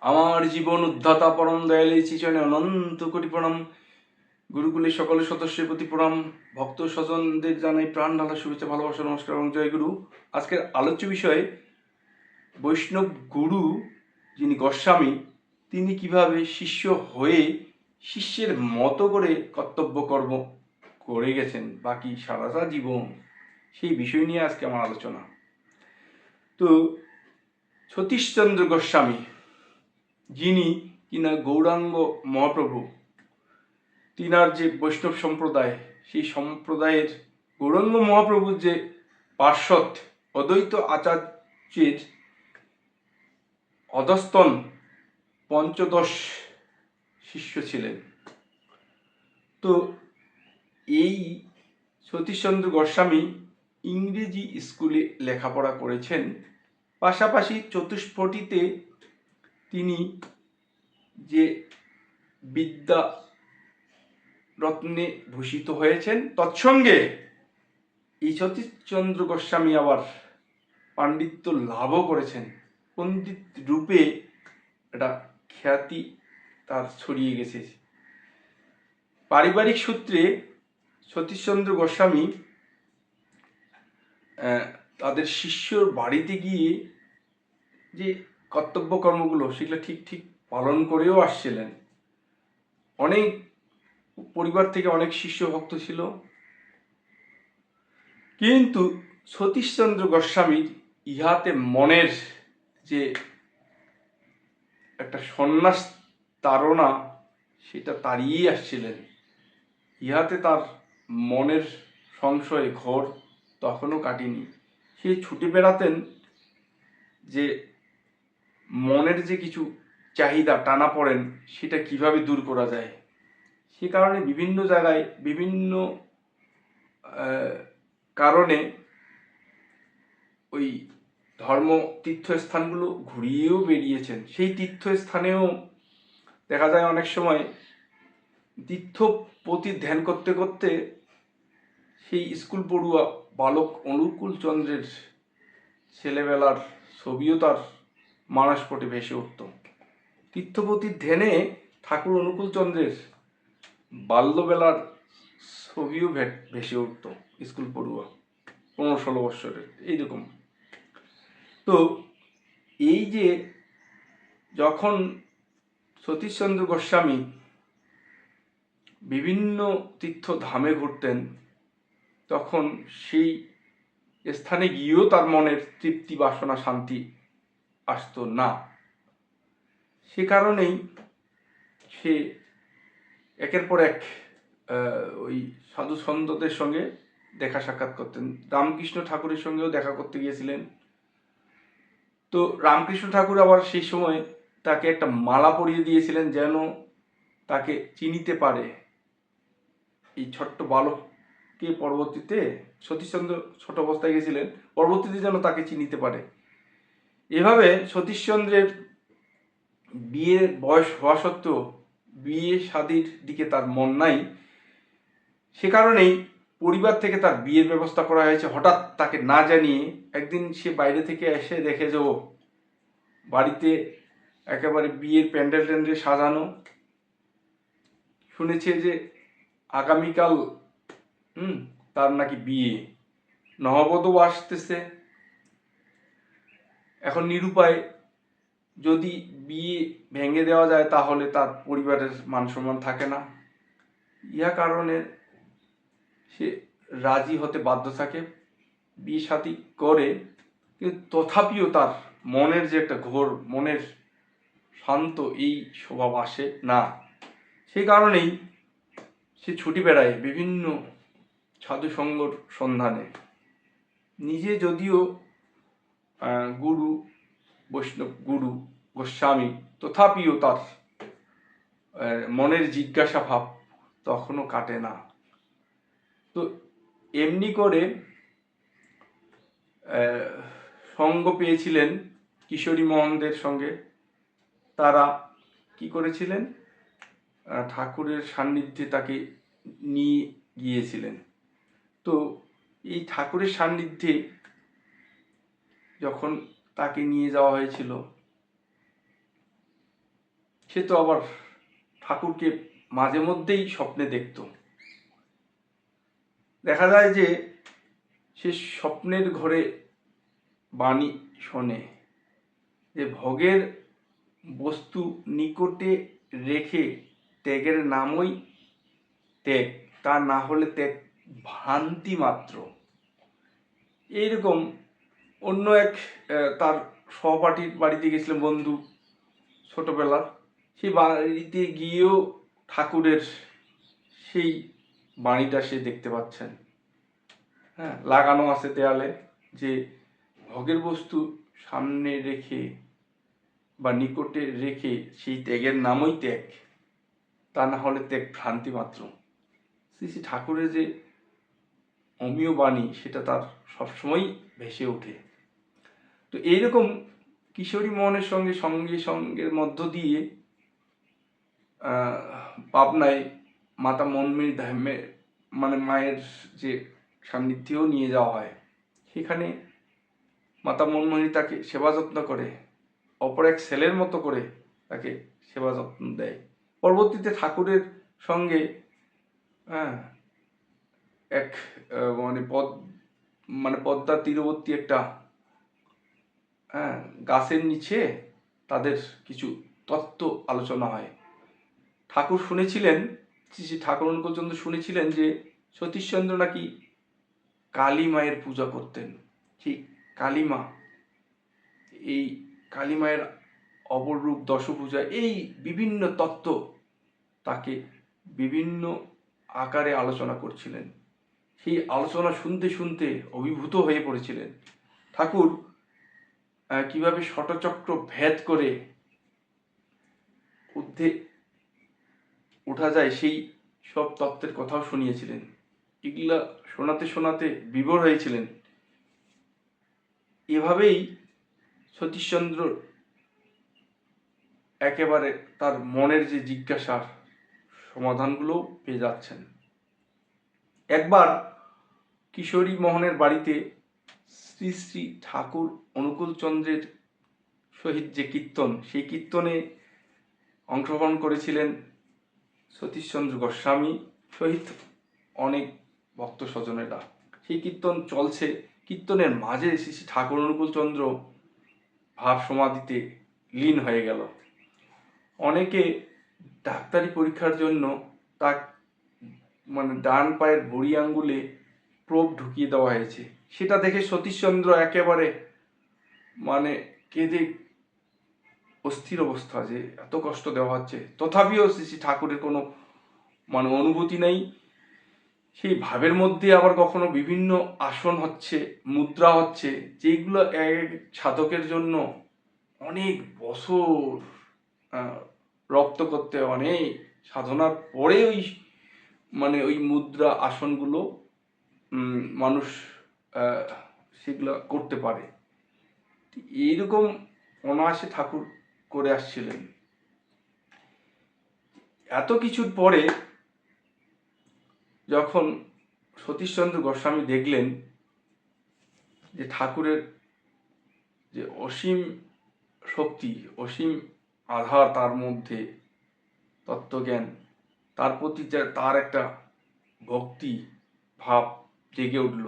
আমার জীবন উদ্ধাতা পরম দয়ালে চিচনে অনন্ত কোটি প্রণাম। গুরুকুলের সকলের সদস্যের প্রতি প্রণাম। ভক্ত স্বজনদের জানাই প্রাণ ঢালা শুভেচ্ছা, ভালোবাসা, নমস্কার এবং জয় গুরু। আজকের আলোচ্য বিষয়ে, বৈষ্ণব গুরু যিনি গোস্বামী, তিনি কীভাবে শিষ্য হয়ে শিষ্যের মতো করে কর্তব্য কর্ম করে গেছেন, বাকি সারাটা জীবন সেই বিষয় নিয়ে আজকে আমার আলোচনা। তো, সতীশচন্দ্র গোস্বামী যিনি কিনা গৌরাঙ্গ মহাপ্রভু, তিনার যে বৈষ্ণব সম্প্রদায়, সেই সম্প্রদায়ের গৌরাঙ্গ মহাপ্রভুর যে পার্শ্বদ অদ্বৈত আচার্যের অধস্তন পঞ্চদশ শিষ্য ছিলেন। তো এই সতীশচন্দ্র গোস্বামী ইংরেজি স্কুলে লেখাপড়া করেছেন, পাশাপাশি চতুষ্পটিতে তিনি যে বিদ্যা রত্নে ভূষিত হয়েছেন, তৎসঙ্গে এই সতীশচন্দ্র গোস্বামী আবার পাণ্ডিত্য লাভও করেছেন। পণ্ডিত রূপে একটা খ্যাতি তার ছড়িয়ে গেছে। পারিবারিক সূত্রে সতীশচন্দ্র গোস্বামী তাদের শিষ্যর বাড়িতে গিয়ে যে কর্তব্য কর্মগুলো সেগুলো ঠিক ঠিক পালন করেও আসছিলেন। অনেক পরিবার থেকে অনেক শিষ্য ভক্ত ছিল। কিন্তু সতীশচন্দ্র গোস্বামীর ইহাতে মনের যে একটা সন্ন্যাস তাড়না, সেটা তাড়িয়েই আসছিলেন। ইহাতে তার মনের সংশয় ঘোর তখনও কাটেনি। সে ছুটে বেড়াতেন যে মনের যে কিছু চাহিদা টানা পড়েন, সেটা কীভাবে দূর করা যায়? সে কারণে বিভিন্ন জায়গায়, বিভিন্ন কারণে ওই ধর্ম তীর্থস্থানগুলো ঘুরিয়েও বেরিয়েছেন। সেই তীর্থস্থানেও দেখা যায় অনেক সময় তীর্থপতি ধ্যান করতে করতে সেই স্কুল পড়ুয়া বালক অনুকূল চন্দ্রের ছেলেবেলার ছবিও তার মানসপটে ভেসে উঠত। তীর্থপতির ধ্যানে ঠাকুর অনুকূল চন্দ্রের বাল্যবেলার ছবিও ভেসে উঠত স্কুল পড়ুয়া, পনেরো ষোলো বৎসরের, এইরকম। তো এই যে যখন সতীশচন্দ্র গোস্বামী বিভিন্ন তীর্থধামে ঘুরতেন, তখন সেই স্থানে গিয়েও তার মনের তৃপ্তি, বাসনা, শান্তি আসতো না। সে কারণেই সে একের পর এক ওই সাধু সন্তদের সঙ্গে দেখা সাক্ষাৎ করতেন। রামকৃষ্ণ ঠাকুরের সঙ্গেও দেখা করতে গিয়েছিলেন। তো রামকৃষ্ণ ঠাকুর আবার সেই সময় তাকে একটা মালা পরিয়ে দিয়েছিলেন যেন তাকে চিনিতে পারে। এই ছোট্ট বালককে পরবর্তীতে সতীশচন্দ্র ছোট অবস্থায় গেছিলেন পরবর্তীতে যেন তাকে চিনিতে পারে। এভাবে সতীশচন্দ্রের বিয়ের বয়স হওয়া সত্ত্বেও বিয়ে শাদির দিকে তার মন নাই। সে কারণেই পরিবার থেকে তার বিয়ের ব্যবস্থা করা হয়েছে। হঠাৎ তাকে না জানিয়ে একদিন সে বাইরে থেকে এসে দেখে যে, ও বাড়িতে একেবারে বিয়ের প্যান্ডেল ট্যান্ডেল সাজানো। শুনেছে যে আগামীকাল, হুম, তার নাকি বিয়ে। নহবতও আসতেছে। এখন নিরুপায় যদি বিয়ে ভেঙে দেওয়া যায়, তাহলে তার পরিবারের মান সম্মান থাকে না। ইহা কারণে সে রাজি হতে বাধ্য থাকে। বিয়ে সাথী করে, কিন্তু তথাপিও তার মনের যে একটা ঘোর, মনের শান্ত এই স্বভাব আসে না। সেই কারণেই সে ছুটি বেড়ায় বিভিন্ন সাধুসঙ্গর সন্ধানে। নিজে যদিও গুরু, বৈষ্ণব গুরু, গোস্বামী, তথাপিও তার মনের জিজ্ঞাসা ভাব তখনও কাটে না। তো এমনি করে সঙ্গ পেয়েছিলেন কিশোরী মোহনদের সঙ্গে। তারা কি করেছিলেন? ঠাকুরের সান্নিধ্যে তাকে নিয়ে গিয়েছিলেন। তো এই ঠাকুরের সান্নিধ্যে যখন তাকে নিয়ে যাওয়া হয়েছিল, সে তো আবার ঠাকুরকে মাঝে মধ্যেই স্বপ্নে দেখত। দেখা যায় যে সে স্বপ্নের ঘরে বাণী শোনে যে ভোগের বস্তু নিকটে রেখে ত্যাগের নামই ত্যাগ, তা না হলে ত্যাগ ভ্রান্তি মাত্র। এইরকম অন্য এক তার সহপাঠীর বাড়িতে গেছিলাম বন্ধু ছোটবেলার সেই বাড়িতে গিয়েও ঠাকুরের সেই বাণীটা সে দেখতে পাচ্ছেন। হ্যাঁ লাগানো আছে দেয়ালে যে ভগের বস্তু সামনে রেখে বা নিকটে রেখে সেই ত্যাগের নামই ত্যাগ, তা না হলে ত্যাগ ভ্রান্তি মাত্র। শ্রী শ্রী ঠাকুরের যে অমীয় বাণী, সেটা তার সবসময় ভেসে ওঠে। তো এইরকম কিশোরী মোহনের সঙ্গে সঙ্গে সঙ্গের মধ্য দিয়ে পাবনায় মাতা মনমির ধামে মানে মায়ের যে সান্নিধ্যেও নিয়ে যাওয়া হয়। সেখানে মাতা মনমোহিনী তাকে সেবা যত্ন করে, অপর এক ছেলের মতো করে তাকে সেবা যত্ন দেয়। পরবর্তীতে ঠাকুরের সঙ্গে হ্যাঁ এক মানে পদ মানে পদ্মার তীরবর্তী একটা গাছের নিচে তাদের কিছু তত্ত্ব আলোচনা হয়। ঠাকুর শুনেছিলেন, শ্রী শ্রী ঠাকুর অনুকূলচন্দ্র শুনেছিলেন যে সতীশচন্দ্র নাকি কালী মায়ের পূজা করতেন। সেই কালী মা, এই কালী মায়ের অপর রূপ দশপূজা এই বিভিন্ন তত্ত্ব তাকে বিভিন্ন আকারে আলোচনা করছিলেন। সেই আলোচনা শুনতে শুনতে অভিভূত হয়ে পড়েছিলেন। ঠাকুর কীভাবে ষটচক্র ভেদ করে ঊর্ধ্বে ওঠা যায় সেই সব তত্ত্বের কথাও শুনিয়েছিলেন। এগুলা শোনাতে শোনাতে বিভোর হয়েছিলেন। এভাবেই সতীশচন্দ্র একেবারে তার মনের যে জিজ্ঞাসার সমাধানগুলো পেয়ে যাচ্ছেন। একবার কিশোরী মোহনের বাড়িতে শ্রী শ্রী ঠাকুর অনুকূলচন্দ্রের সহিত যে কীর্তন, সেই কীর্তনে অংশগ্রহণ করেছিলেন সতীশচন্দ্র গোস্বামী সহিত অনেক ভক্ত স্বজনেরা। সেই কীর্তন চলছে। কীর্তনের মাঝে শ্রী শ্রী ঠাকুর অনুকূলচন্দ্র ভাব সমাধিতে লীন হয়ে গেল। অনেকে ডাক্তারি পরীক্ষার জন্য তার মানে ডান পায়ের বুড়ি আঙ্গুলে প্রোব ঢুকিয়ে দেওয়া হয়েছে। সেটা দেখে সতীশচন্দ্র একেবারে মানে কেঁদে অস্থির অবস্থা যে এত কষ্ট দেওয়া হচ্ছে। তথাপিও শ্রী ঠাকুরের কোনো মানে অনুভূতি নেই। সেই ভাবের মধ্যে আবার কখনো বিভিন্ন আসন হচ্ছে, মুদ্রা হচ্ছে, যেগুলো এক সাধকের জন্য অনেক বছর রপ্ত করতে অনেক সাধনার পরে ওই মানে ওই মুদ্রা আসনগুলো মানুষ সেগুলো করতে পারে। এইরকম অনায়াসে ঠাকুর করে আসছিলেন। এত কিছুর পরে যখন সতীশচন্দ্র গোস্বামী দেখলেন যে ঠাকুরের যে অসীম শক্তি, অসীম আধার তার মধ্যে, তত্ত্বজ্ঞান, তার প্রতি তার একটা ভক্তি, ভাব জেগে উঠল।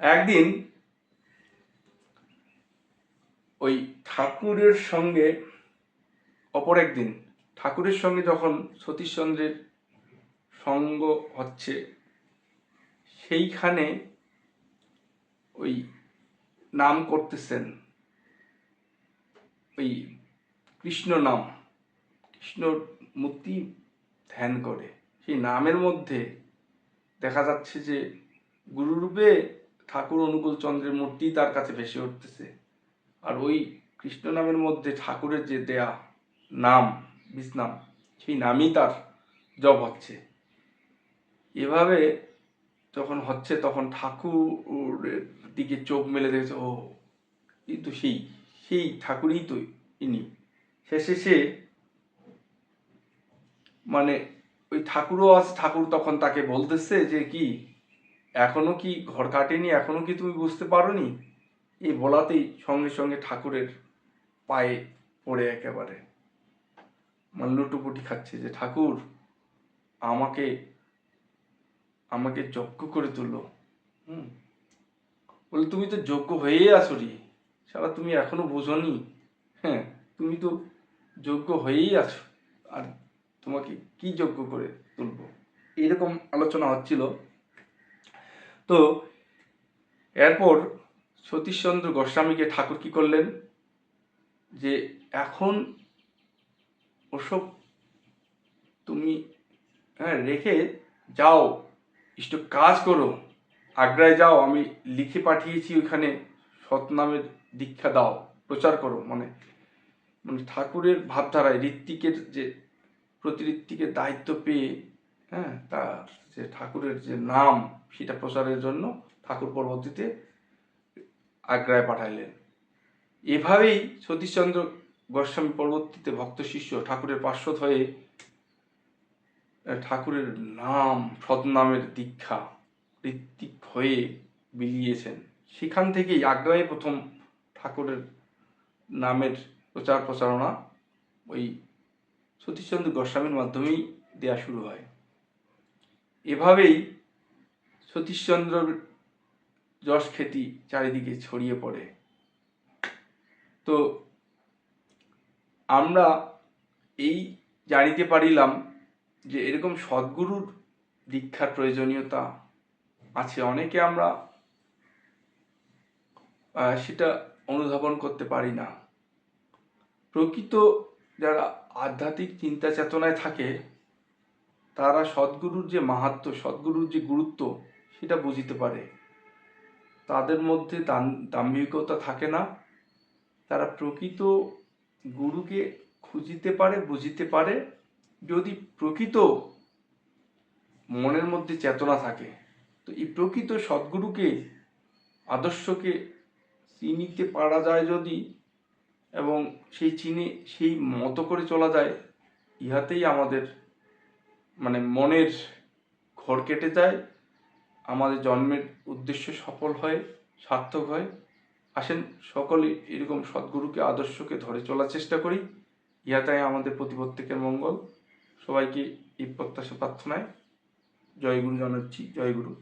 একদিন ওই ঠাকুরের সঙ্গে, অপর একদিন ঠাকুরের সঙ্গে যখন সতীশচন্দ্রের সঙ্গ হচ্ছে, সেইখানে ওই নাম করতেছেন, ওই কৃষ্ণ নাম কৃষ্ণ মূর্তি ধ্যান করে। সেই নামের মধ্যে দেখা যাচ্ছে যে গুরুরূপে ঠাকুর অনুকূল চন্দ্রের মূর্তি তার কাছে ভেসে উঠতেছে। আর ওই কৃষ্ণ নামের মধ্যে ঠাকুরের যে দেয়া নাম বিষ্ণাম সেই নামই তার জপ হচ্ছে। এভাবে যখন হচ্ছে তখন ঠাকুরের দিকে চোখ মেলে দেখেছে, ও এই তো সেই সেই ঠাকুরই তো ইনি। শেষে সে মানে ওই ঠাকুরও আছে, ঠাকুর তখন তাকে বলতেছে যে কি, এখনও কি ঘর কাটেনি, এখনও কি তুমি বুঝতে পারোনি? এই বলাতেই সঙ্গে সঙ্গে ঠাকুরের পায়ে পড়ে একেবারে। মানে লুটোপুটি খাচ্ছে যে, ঠাকুর, আমাকে আমাকে যজ্ঞ করে তুলো। হুম। বলে, তুমি তো যোগ্য হয়েই আছো রে সারা তুমি এখনও বোঝনি। হ্যাঁ তুমি তো যোগ্য হয়েই আছো। আর তোমাকে কি যোগ্য করে তুলবো? এরকম আলোচনা হচ্ছিল। তো এরপর সতীশচন্দ্র গোস্বামীকে ঠাকুর কি করলেন? যে এখন ওসব তুমি হ্যাঁ রেখে যাও ইষ্ট কাজ করো, আগ্রায় যাও, আমি লিখে পাঠিয়েছি ওইখানে, সৎনামের দীক্ষা দাও, প্রচার করো মানে মানে ঠাকুরের ভাবধারায় ঋত্বিকের যে প্রতি ঋত্বিকের দায়িত্ব পেয়ে হ্যাঁ তার যে ঠাকুরের যে নাম, সেটা প্রচারের জন্য ঠাকুর পরবর্তীতে আগ্রায় পাঠাইলেন। এভাবেই সতীশচন্দ্র গোস্বামী পরবর্তীতে ভক্ত শিষ্য ঠাকুরের পার্শ্বদ হয়ে ঠাকুরের নাম, সৎনামের দীক্ষা, ঋত্বিক হয়ে বিলিয়েছেন। সেখান থেকেই আগ্রায় প্রথম ঠাকুরের নামের প্রচার প্রচারণা ওই সতীশচন্দ্র গোস্বামীর মাধ্যমেই দেয়া শুরু হয়। এভাবেই সতীশচন্দ্রর যশ খ্যাতি চারিদিকে ছড়িয়ে পড়ে। তো আমরা এই জানিতে পারিলাম যে এরকম সদ্গুরুর দীক্ষার প্রয়োজনীয়তা আছে। অনেকে আমরা সেটা অনুধাবন করতে পারি না। প্রকৃত যারা আধ্যাত্মিক চিন্তা চেতনায় থাকে, তারা সদ্গুরুর যে মাহাত্ম সদ্গুরুর যে গুরুত্ব, সেটা বুঝিতে পারে। তাদের মধ্যে দাম্ভিকতা থাকে না। তারা প্রকৃত গুরুকে খুঁজিতে পারে, বুঝিতে পারে। যদি প্রকৃত মনের মধ্যে চেতনা থাকে, তো এই প্রকৃত সদ্গুরুকে, আদর্শকে চিনিতে পারা যায় যদি এবং সেই চিনে, সেই মতো করে চলা যায়, ইহাতেই আমাদের মানে মনের ঘর কেটে যায়, আমাদের জন্মের উদ্দেশ্য সফল হয়, সার্থক হয়। আসেন, সকলে এরকম সদ্গুরুকে, আদর্শকে ধরে চলার চেষ্টা করি। ইহাতাই আমাদের প্রতি প্রত্যেকের মঙ্গল। সবাইকে এই প্রত্যাশা প্রার্থনায় জয় গুরু জানাচ্ছি জয় গুরু।